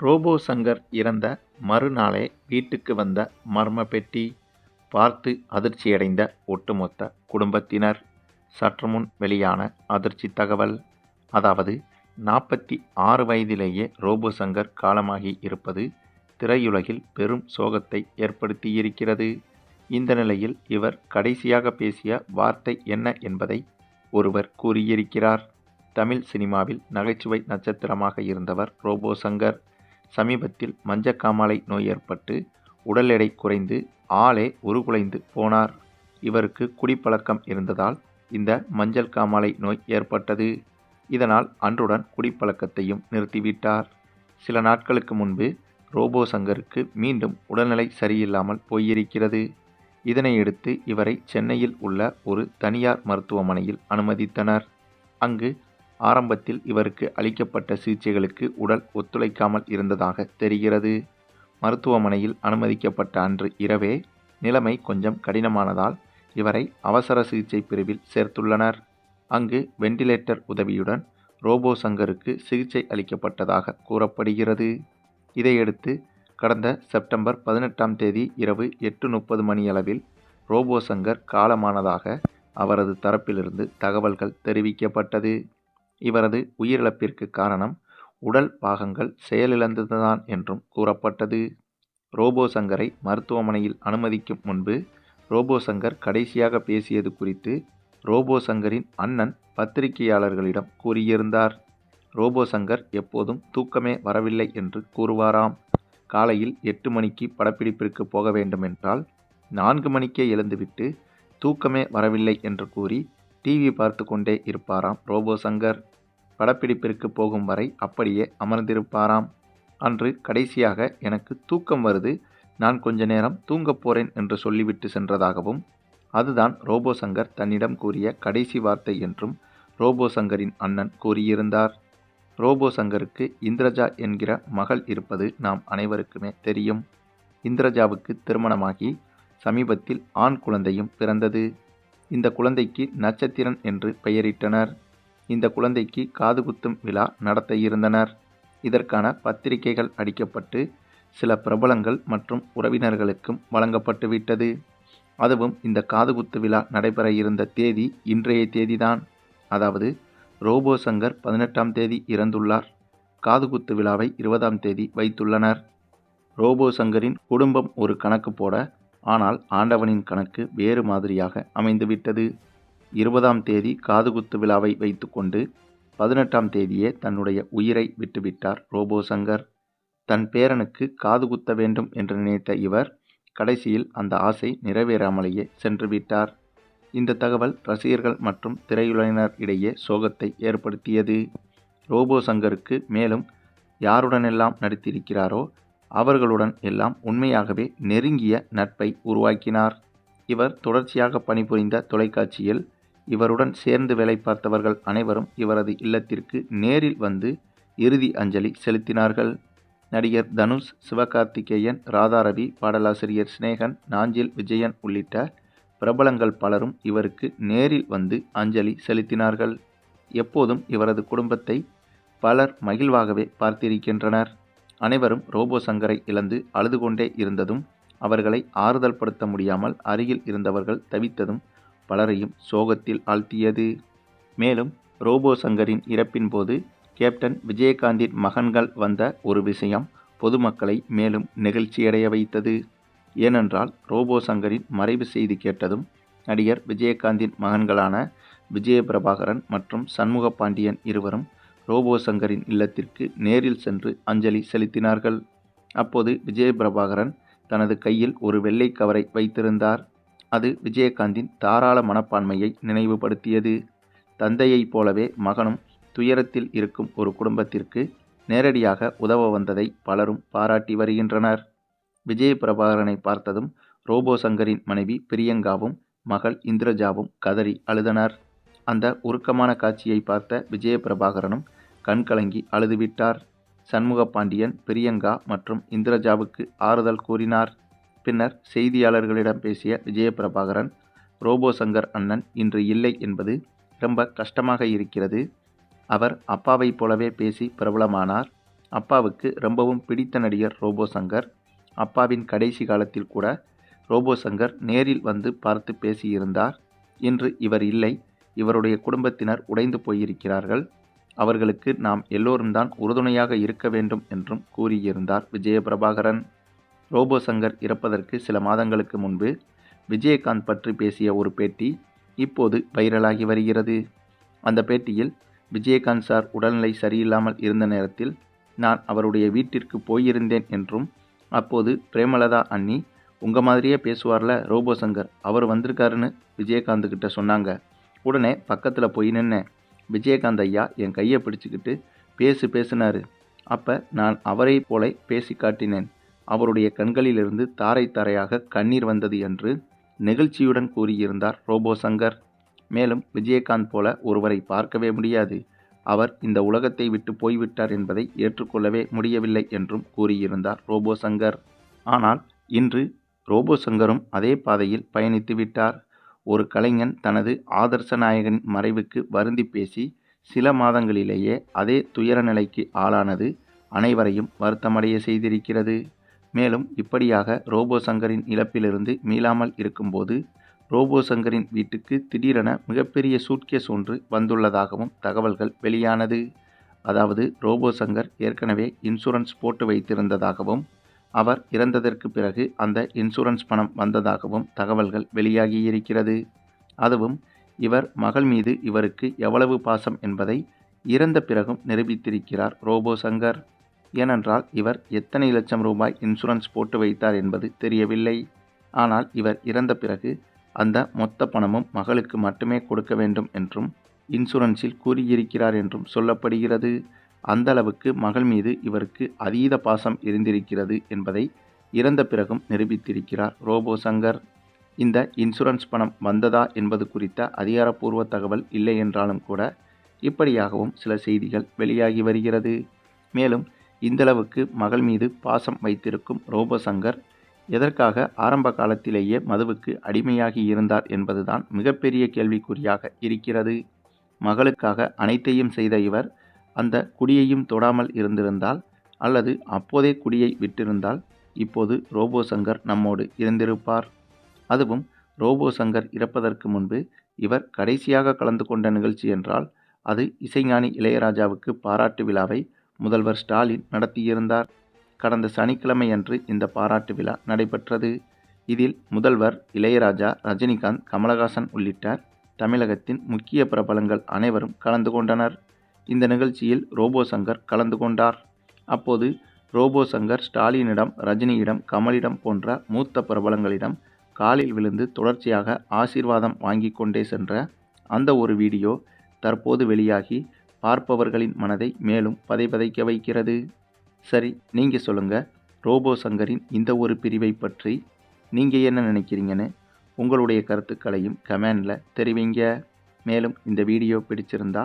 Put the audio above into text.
Robot Shankar இறந்த மறுநாளே வீட்டுக்கு வந்த மர்ம பெட்டி பார்த்து அதிர்ச்சியடைந்த ஒட்டுமொத்த குடும்பத்தினர். சற்றுமுன் வெளியான அதிர்ச்சி தகவல். அதாவது நாற்பத்தி ஆறு வயதிலேயே ரோபோ சங்கர் காலமாகி இருப்பது திரையுலகில் பெரும் சோகத்தை ஏற்படுத்தியிருக்கிறது. இந்த நிலையில் இவர் கடைசியாக பேசிய வார்த்தை என்ன என்பதை ஒருவர் கூறியிருக்கிறார். தமிழ் சினிமாவில் நகைச்சுவை நட்சத்திரமாக இருந்தவர் ரோபோ சங்கர் சமீபத்தில் மஞ்சக்காமாலை நோய் ஏற்பட்டு உடல் எடை குறைந்து ஆளே உருகுலைந்து போனார். இவருக்கு குடிப்பழக்கம் இருந்ததால் இந்த மஞ்சள் காமாலை நோய் ஏற்பட்டது. இதனால் அன்றுடன் குடிப்பழக்கத்தையும் நிறுத்திவிட்டார். சில நாட்களுக்கு முன்பு ரோபோ சங்கருக்கு மீண்டும் உடல்நிலை சரியில்லாமல் போயிருக்கிறது. இதனையடுத்து இவரை சென்னையில் உள்ள ஒரு தனியார் மருத்துவமனையில் அனுமதித்தனர். அங்கு ஆரம்பத்தில் இவருக்கு அளிக்கப்பட்ட சிகிச்சைகளுக்கு உடல் ஒத்துழைக்காமல் இருந்ததாக தெரிகிறது. மருத்துவமனையில் அனுமதிக்கப்பட்ட அன்று இரவே நிலைமை கொஞ்சம் கடினமானதால் இவரை அவசர சிகிச்சை பிரிவில் சேர்த்துள்ளனர். அங்கு வெண்டிலேட்டர் உதவியுடன் ரோபோ சங்கருக்கு சிகிச்சை அளிக்கப்பட்டதாக கூறப்படுகிறது. இதையடுத்து கடந்த செப்டம்பர் பதினெட்டாம் தேதி இரவு எட்டு முப்பது மணியளவில் ரோபோ சங்கர் காலமானதாக அவரது தரப்பிலிருந்து தகவல்கள் தெரிவிக்கப்பட்டது. இவரது உயிரிழப்பிற்கு காரணம் உடல் பாகங்கள் செயலிழந்ததுதான் என்றும் கூறப்பட்டது. ரோபோ சங்கரை மருத்துவமனையில் அனுமதிக்கும் முன்பு ரோபோ சங்கர் கடைசியாக பேசியது குறித்து ரோபோ சங்கரின் அண்ணன் பத்திரிகையாளர்களிடம் கூறியிருந்தார். ரோபோ சங்கர் எப்போதும் தூக்கமே வரவில்லை என்று கூறுவாராம். காலையில் எட்டு மணிக்கு படப்பிடிப்பிற்கு போக வேண்டுமென்றால் நான்கு மணிக்கே எழுந்துவிட்டு தூக்கமே வரவில்லை என்று கூறி டிவி பார்த்து கொண்டே இருப்பாராம். ரோபோ சங்கர் படப்பிடிப்பிற்கு போகும் வரை அப்படியே அமர்ந்திருப்பாராம். அன்று கடைசியாக எனக்கு தூக்கம் வருது. நான் கொஞ்ச நேரம் தூங்கப் போறேன் என்று சொல்லிவிட்டு சென்றதாகவும் அதுதான் ரோபோ சங்கர் தன்னிடம் கூறிய கடைசி வார்த்தை என்றும் ரோபோ சங்கரின் அண்ணன் கூறியிருந்தார். ரோபோ சங்கருக்கு இந்திரஜா என்கிற மகள் இருப்பது நாம் அனைவருக்குமே தெரியும். இந்திரஜாவுக்கு திருமணமாகி சமீபத்தில் ஆண் குழந்தையும் பிறந்தது. இந்த குழந்தைக்கு நட்சத்திரன் என்று பெயரிட்டனர். இந்த குழந்தைக்கு காது குத்தும் விழா நடத்த இருந்தனர். இதற்கான பத்திரிகைகள் அடிக்கப்பட்டு சில பிரபலங்கள் மற்றும் உறவினர்களுக்கும் வழங்கப்பட்டு விட்டது. அதுவும் இந்த காதுகுத்து விழா நடைபெற இருந்த தேதி இன்றைய தேதிதான். அதாவது ரோபோ சங்கர் பதினெட்டாம் தேதி இறந்துள்ளார். காதுகுத்து விழாவை இருபதாம் தேதி வைத்துள்ளனர். ரோபோ சங்கரின் குடும்பம் ஒரு கணக்கு போட ஆனால் ஆண்டவனின் கணக்கு வேறு மாதிரியாக அமைந்துவிட்டது. இருபதாம் தேதி காதுகுத்து விழாவை வைத்துக்கொண்டு பதினெட்டாம் தேதியே தன்னுடைய உயிரை விட்டுவிட்டார் ரோபோ சங்கர் தன் பேரனுக்கு காது குத்த வேண்டும் என்று நினைத்த இவர் கடைசியில் அந்த ஆசை நிறைவேறாமலேயே சென்று விட்டார் இந்த தகவல் ரசிகர்கள் மற்றும் திரையுலகினர் இடையே சோகத்தை ஏற்படுத்தியது. ரோபோ சங்கருக்கு மேலும் யாருடனெல்லாம் நடித்திருக்கிறாரோ அவர்களுடன் எல்லாம் உண்மையாகவே நெருங்கிய நட்பை உருவாக்கினார். இவர் தொடர்ச்சியாக பணிபுரிந்த தொலைக்காட்சியில் இவருடன் சேர்ந்து வேலை பார்த்தவர்கள் அனைவரும் இவரது இல்லத்திற்கு நேரில் வந்து இறுதி அஞ்சலி செலுத்தினார்கள். நடிகர் தனுஷ் சிவகார்த்திகேயன் ராதாரவி பாடலாசிரியர் சிநேகன் நாஞ்சில் விஜயன் உள்ளிட்ட பிரபலங்கள் பலரும் இவருக்கு நேரில் வந்து அஞ்சலி செலுத்தினார்கள். எப்போதும் இவரது குடும்பத்தை பலர் மகிழ்வாகவே பார்த்திருக்கின்றனர். அனைவரும் ரோபோ சங்கரை இழந்து அழுது கொண்டே இருந்ததும் அவர்களை ஆறுதல் படுத்த முடியாமல் அருகில் இருந்தவர்கள் தவித்ததும் பலரையும் சோகத்தில் ஆழ்த்தியது. மேலும் ரோபோ சங்கரின் இறப்பின் போது கேப்டன் விஜயகாந்தின் மகன்கள் வந்த ஒரு விஷயம் பொதுமக்களை மேலும் நெகிழ்ச்சியடைய வைத்தது. ஏனென்றால் ரோபோ சங்கரின் மறைவு செய்தி கேட்டதும் நடிகர் விஜயகாந்தின் மகன்களான விஜய பிரபாகரன் மற்றும் சண்முக பாண்டியன் இருவரும் ரோபோ சங்கரின் இல்லத்திற்கு நேரில் சென்று அஞ்சலி செலுத்தினார்கள். அப்போது விஜயபிரபாகரன் தனது கையில் ஒரு வெள்ளை கவரை வைத்திருந்தார். அது விஜயகாந்தின் தாராள மனப்பான்மையை நினைவுபடுத்தியது. தந்தையைப் போலவே மகனும் துயரத்தில் இருக்கும் ஒரு குடும்பத்திற்கு நேரடியாக உதவ வந்ததை பலரும் பாராட்டி வருகின்றனர். விஜயபிரபாகரனை பார்த்ததும் ரோபோ சங்கரின் மனைவி பிரியங்காவும் மகள் இந்திரஜாவும் கதறி அழுதனர். அந்த உருக்கமான காட்சியை பார்த்த விஜயபிரபாகரனும் கண்கலங்கி அழுதுவிட்டார். சண்முக பாண்டியன் பிரியங்கா மற்றும் இந்திரஜாவுக்கு ஆறுதல் கூறினார். பின்னர் செய்தியாளர்களிடம் பேசிய விஜயபிரபாகரன் ரோபோ சங்கர் அண்ணன் இன்று இல்லை என்பது ரொம்ப கஷ்டமாக இருக்கிறது. அவர் அப்பாவைப் போலவே பேசி பிரபலமானார். அப்பாவுக்கு ரொம்பவும் பிடித்த நடிகர் ரோபோ சங்கர். அப்பாவின் கடைசி காலத்தில் கூட ரோபோ சங்கர் நேரில் வந்து பார்த்து பேசியிருந்தார். இன்று இவர் இல்லை. இவருடைய குடும்பத்தினர் உடைந்து போயிருக்கிறார்கள். அவர்களுக்கு நாம் எல்லோரும் தான் உறுதுணையாக இருக்க வேண்டும் என்றும் கூறியிருந்தார் விஜயபிரபாகரன். ரோபோ சங்கர் இறப்பதற்கு சில மாதங்களுக்கு முன்பு விஜயகாந்த் பற்றி பேசிய ஒரு பேட்டி இப்போது வைரலாகி வருகிறது. அந்த பேட்டியில் விஜயகாந்த் சார் உடல்நிலை சரியில்லாமல் இருந்த நேரத்தில் நான் அவருடைய வீட்டிற்கு போயிருந்தேன் என்றும் அப்போது பிரேமலதா அண்ணி உங்கள் மாதிரியே பேசுவார்ல ரோபோ சங்கர் அவர் வந்திருக்காருன்னு விஜயகாந்த் கிட்ட சொன்னாங்க. உடனே பக்கத்தில் போய் நின்னேன். விஜயகாந்த் ஐயா என் கையை பிடிச்சிக்கிட்டு பேசு பேசினார். அப்போ நான் அவரை போல பேசி காட்டினேன். அவருடைய கண்களிலிருந்து தாரை தாரையாக கண்ணீர் வந்தது என்று நெகிழ்ச்சியுடன் கூறியிருந்தார் ரோபோ சங்கர். மேலும் விஜயகாந்த் போல ஒருவரை பார்க்கவே முடியாது. அவர் இந்த உலகத்தை விட்டு போய்விட்டார் என்பதை ஏற்றுக்கொள்ளவே முடியவில்லை என்றும் கூறியிருந்தார் ரோபோ சங்கர். ஆனால் இன்று ரோபோ சங்கரும் அதே பாதையில் பயணித்து விட்டார். ஒரு கலைஞன் தனது ஆதர்ச நாயகன் மறைவுக்கு வருந்தி பேசி சில மாதங்களிலேயே அதே துயர நிலைக்கு ஆளானது அனைவரையும் வருத்தமடைய செய்திருக்கிறது. மேலும் இப்படியாக ரோபோ சங்கரின் இழப்பிலிருந்து மீளாமல் இருக்கும்போது ரோபோ சங்கரின் வீட்டுக்கு திடீரென மிகப்பெரிய சூட்கேஸ் ஒன்று வந்துள்ளதாகவும் தகவல்கள் வெளியானது. அதாவது ரோபோ சங்கர் ஏற்கனவே இன்சூரன்ஸ் போட்டு வைத்திருந்ததாகவும் அவர் இறந்ததற்கு பிறகு அந்த இன்சூரன்ஸ் பணம் வந்ததாகவும் தகவல்கள் வெளியாகியிருக்கிறது. அதுவும் இவர் மகள் மீது இவருக்கு எவ்வளவு பாசம் என்பதை இறந்த பிறகும் நிரூபித்திருக்கிறார் ரோபோ சங்கர். ஏனென்றால் இவர் எத்தனை லட்சம் ரூபாய் இன்சூரன்ஸ் போட்டு வைத்தார் என்பது தெரியவில்லை. ஆனால் இவர் இறந்த பிறகு அந்த மொத்த பணமும் மகளுக்கு மட்டுமே கொடுக்க வேண்டும் என்றும் இன்சூரன்ஸில் கூறியிருக்கிறார் என்றும் சொல்லப்படுகிறது. அந்த அளவுக்கு மகள் மீது இவருக்கு அதீத பாசம் இருந்திருக்கிறது என்பதை இறந்த பிறகும் நிரூபித்திருக்கிறார். ரோபோ சங்கர் இந்த இன்சூரன்ஸ் பணம் வந்ததா என்பது குறித்த அதிகாரப்பூர்வ தகவல் இல்லை என்றாலும் கூட இப்படியாகவும் சில செய்திகள் வெளியாகி வருகிறது. மேலும் இந்தளவுக்கு மகள் மீது பாசம் வைத்திருக்கும் ரோபோ சங்கர் எதற்காக ஆரம்ப காலத்திலேயே மதுவுக்கு அடிமையாகி இருந்தார் என்பதுதான் மிகப்பெரிய கேள்விக்குறியாக இருக்கிறது. மகளுக்காக அனைத்தையும் செய்த இவர் அந்த குடியையும் தொடாமல் இருந்திருந்தால் அல்லது அப்போதே குடியை விட்டிருந்தால் இப்போது ரோபோ சங்கர் நம்மோடு இருந்திருப்பார். அதுவும் ரோபோ சங்கர் இறப்பதற்கு முன்பு இவர் கடைசியாக கலந்து கொண்ட நிகழ்ச்சி என்றால் அது இசைஞானி இளையராஜாவுக்கு பாராட்டு விழாவை முதல்வர் ஸ்டாலின் நடத்தியிருந்தார். கடந்த சனிக்கிழமையன்று இந்த பாராட்டு விழா நடைபெற்றது. இதில் முதல்வர் இளையராஜா ரஜினிகாந்த் கமலஹாசன் உள்ளிட்ட தமிழகத்தின் முக்கிய பிரபலங்கள் அனைவரும் கலந்து கொண்டனர். இந்த நிகழ்ச்சியில் ரோபோ சங்கர் கலந்து கொண்டார். அப்போது ரோபோ சங்கர் ஸ்டாலினிடம் ரஜினியிடம் கமலிடம் போன்ற மூத்த பிரபலங்களிடம் காலில் விழுந்து தொடர்ச்சியாக ஆசீர்வாதம் வாங்கி கொண்டே சென்ற அந்த ஒரு வீடியோ தற்போது வெளியாகி பார்ப்பவர்களின் மனதை மேலும் பதைபதைக்க வைக்கிறது. சரி நீங்கள் சொல்லுங்கள் ரோபோ சங்கரின் இந்த ஒரு பிரிவை பற்றி நீங்கள் என்ன நினைக்கிறீங்கன்னு? உங்களுடைய கருத்துக்களையும் கமெண்டில் தெரிவிங்க. மேலும் இந்த வீடியோ பிடிச்சிருந்தா